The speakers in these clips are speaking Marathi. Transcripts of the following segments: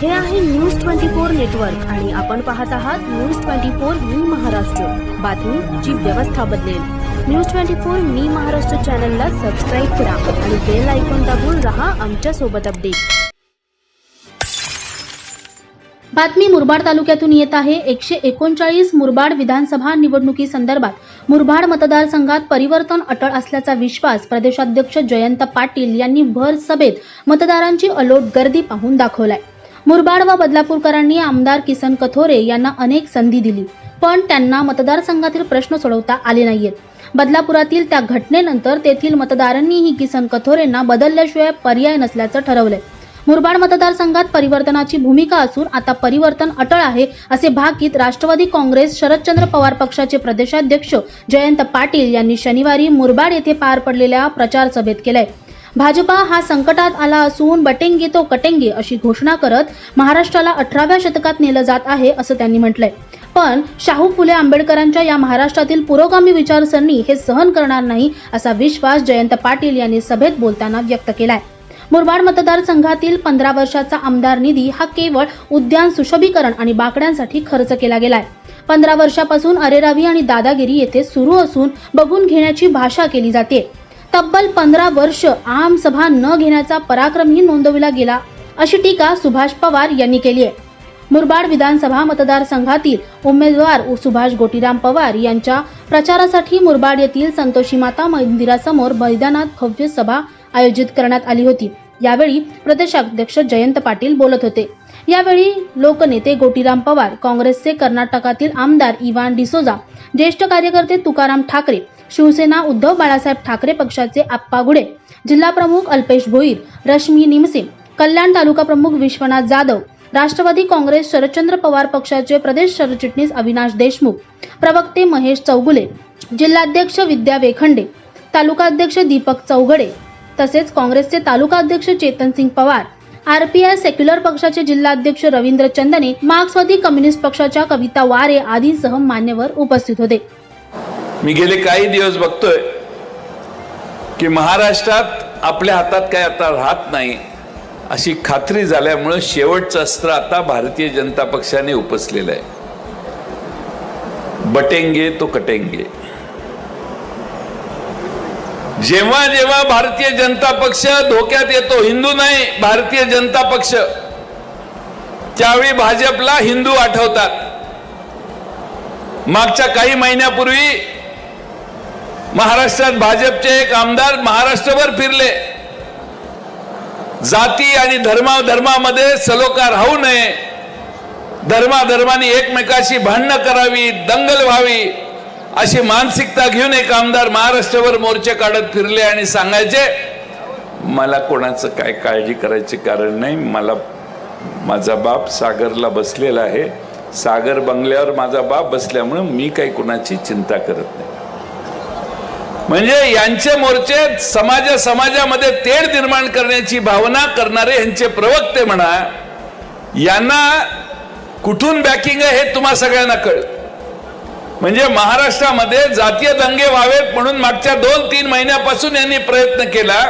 हे आहे न्यूज ट्वेंटी फोर नेटवर्क आणि आपण पाहत आहात news twenty four Mi Maharashtra. बातमी जी व्यवस्था बदलेल. News twenty four Mi Maharashtra चॅनलला सबस्क्राईब करा आणि बेल आयकॉन दाबून रहा आमच्यासोबत अपडेट बातमी मुरबाड तालुक्यातून येत आहे. एकशे एकोणचाळीस मुरबाड विधानसभा निवडणुकी संदर्भात मुरबाड मतदारसंघात परिवर्तन अटळ असल्याचा विश्वास प्रदेशाध्यक्ष जयंत पाटील यांनी भर सभेत मतदारांची अलोट गर्दी पाहून दाखवलाय. मुरबाड व बदलापूरकरांनी आमदार किसन कथोरे यांना अनेक संधी दिली. पण त्यांना मतदारसंघातील प्रश्न सोडवता आले नाहीयेत. बदलापुरातील त्या घटनेनंतर तेथील मतदारांनीही किसन कथोरेंना बदलल्याशिवाय पर्याय नसल्याचं ठरवलंय. मुरबाड मतदारसंघात परिवर्तनाची भूमिका असून आता परिवर्तन अटळ आहे असे भाकीत राष्ट्रवादी काँग्रेस शरदचंद्र पवार पक्षाचे प्रदेशाध्यक्ष जयंत पाटील यांनी शनिवारी मुरबाड येथे पार पडलेल्या प्रचार सभेत केलंय. भाजपा हा संकटात आला असून बटेंगे तो कटेंगे अशी घोषणा करत महाराष्ट्राला अठराव्या शतकात नेलं जात आहे असं त्यांनी म्हटलंय. पण शाहू फुले आंबेडकरांच्या या महाराष्ट्रातील पुरोगामी विचारसरणी हे सहन करणार नाही असा विश्वास जयंत पाटील यांनी सभेत बोलताना व्यक्त केलाय. मुरबाड मतदारसंघातील पंधरा वर्षाचा आमदार निधी हा केवळ उद्यान सुशोभीकरण आणि बाकड्यांसाठी खर्च केला गेलाय. पंधरा वर्षापासून अरेरावी आणि दादागिरी येथे सुरू असून बघून घेण्याची भाषा केली जाते. तब्बल पंधरा वर्ष आमसभा न घेण्याचा पराक्रमही नोंदविला गेला अशी टीका सुभाष पवार यांनी केली आहे. मुरबाड विधानसभा मतदारसंघातील उमेदवार सुभाष गोटीराम पवार यांच्या प्रचारासाठी मुरबाड येथील संतोषी माता मंदिरासमोर मैदानात भव्य सभा आयोजित करण्यात आली होती. यावेळी प्रदेशाध्यक्ष जयंत पाटील बोलत होते. यावेळी लोकनेते गोटीराम पवार काँग्रेसचे कर्नाटकातील आमदार इवान डिसोजा ज्येष्ठ कार्यकर्ते तुकाराम ठाकरे शिवसेना उद्धव बाळासाहेब ठाकरे पक्षाचे आप्पा गुडे जिल्हाप्रमुख अल्पेश भोईर रश्मी निमसे कल्याण तालुका प्रमुख विश्वनाथ जाधव राष्ट्रवादी काँग्रेस शरदचंद्र पवार पक्षाचे प्रदेश सरचिटणीस अविनाश देशमुख प्रवक्ते महेश चौगुले जिल्हाध्यक्ष विद्या वेखंडे तालुकाध्यक्ष दीपक चौघडे तसेच काँग्रेसचे तालुकाध्यक्ष चेतन सिंग पवार आरपीआय सेक्युलर पक्षाचे जिल्हाध्यक्ष रवींद्र चंदने मार्क्सवादी कम्युनिस्ट पक्षाच्या कविता वारे आदींसह मान्यवर उपस्थित होते. मी गेले काही दिवस बघतोय की महाराष्ट्रात आपल्या हातात काय आता राहत नाही अशी खात्री झाल्यामुळं शेवटचं अस्त्र आता भारतीय जनता पक्षाने उपसलेलं आहे. बटेंगे तो कटेंगे. जेव्हा जेव्हा भारतीय जनता पक्ष धोक्यात येतो हिंदू नाही भारतीय जनता पक्ष त्यावेळी भाजपला हिंदू आठवतात. मागच्या काही महिन्यापूर्वी महाराष्ट्रात भाजपचे एक आमदार महाराष्ट्रभर फिरले. जाती आणि धर्मा धर्मामध्ये सलोखा राहू नये. धर्माधर्माने एकमेकाशी भांडणं करावी दंगल व्हावी. अशी मानसिकता घेऊन एक आमदार महाराष्ट्रभर मोर्चे काढत फिरले आणि सांगायचे मला कोणाचं काय काळजी करायचे कारण नाही. मला माझा बाप सागरला बसलेला आहे. सागर बंगल्यावर माझा बाप बसल्यामुळे मी काही कुणाची चिंता करत नाही. म्हणजे यांचे मोर्चे समाजा समाजामध्ये तेढ निर्माण करण्याची भावना करणारे यांचे प्रवक्ते म्हणा यांना कुठून बॅकिंग आहे हे तुम्हा सगळ्यांना कळत. म्हणजे महाराष्ट्रामध्ये जातीय दंगे व्हावेत म्हणून मागच्या दोन तीन महिन्यापासून यांनी प्रयत्न केला.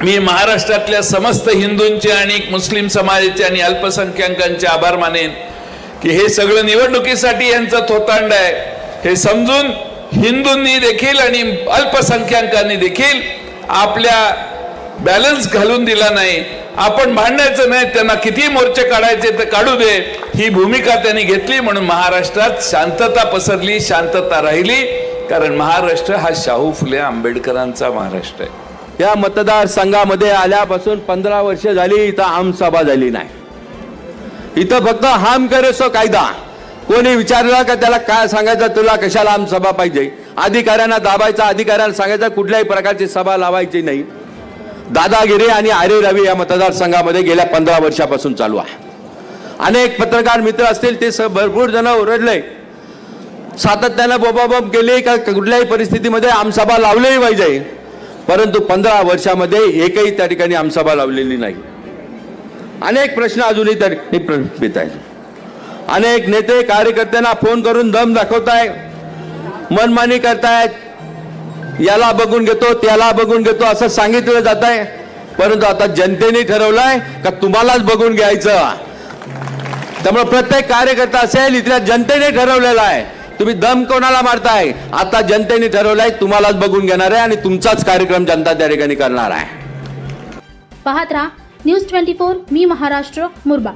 मी महाराष्ट्रातल्या समस्त हिंदूंचे आणि मुस्लिम समाजाचे आणि अल्पसंख्याकांचे आभार मानेन की हे सगळं निवडणुकीसाठी यांचं थोतांड आहे. हे समजून हिंदूंनी देखील आणि अल्पसंख्याकांनी देखील आपल्या बॅलन्स घालून दिला नाही. आपण भांडायचं नाही त्यांना किती मोर्चे काढायचे ते काढू दे. ही भूमिका त्यांनी घेतली म्हणून महाराष्ट्रात शांतता पसरली शांतता राहिली. कारण महाराष्ट्र हा शाहू फुले आंबेडकरांचा महाराष्ट्र आहे. या मतदारसंघामध्ये आल्यापासून पंधरा वर्ष झाली इथं आमसभा झाली नाही. इथं फक्त हाम करेसो कायदा. कोणी विचारला का त्याला काय सांगायचं तुला कशाला आमसभा पाहिजे? अधिकाऱ्यांना दाबायचा अधिकाऱ्यांना सांगायचं कुठल्याही प्रकारची सभा लावायची नाही. दादागिरी आणि आरे रवी या मतदारसंघामध्ये गेल्या पंधरा वर्षापासून चालू आहे. अनेक पत्रकार मित्र असतील ते स भरपूर जण ओरडले. सातत्यानं बोबाबोब केली का कुठल्याही परिस्थितीमध्ये आमसभा लावलीही पाहिजे परंतु पंधरा वर्षामध्ये एकही त्या ठिकाणी आमसभा लावलेली नाही. अनेक प्रश्न अजूनही त्या प्रलंबित आहेत. अनेक नेते कार्यकर्त्यांना फोन करून दम दाखवताय मनमानी करतायत. याला बघून घेतो त्याला बघून घेतो असं सांगितलं जात आहे परंतु आता जनतेने ठरवलंय का तुम्हालाच बघून घ्यायचं? त्यामुळे प्रत्येक कार्यकर्ता असेल इथल्या जनतेने ठरवलेला आहे. तुम्ही दम कोणाला मारताय? आता जनतेने ठरवलंय तुम्हालाच बघून घेणार आहे आणि तुमचाच कार्यक्रम जनता त्या ठिकाणी करणार आहे. पाहत राहा news twenty four Mi Maharashtra मुरबा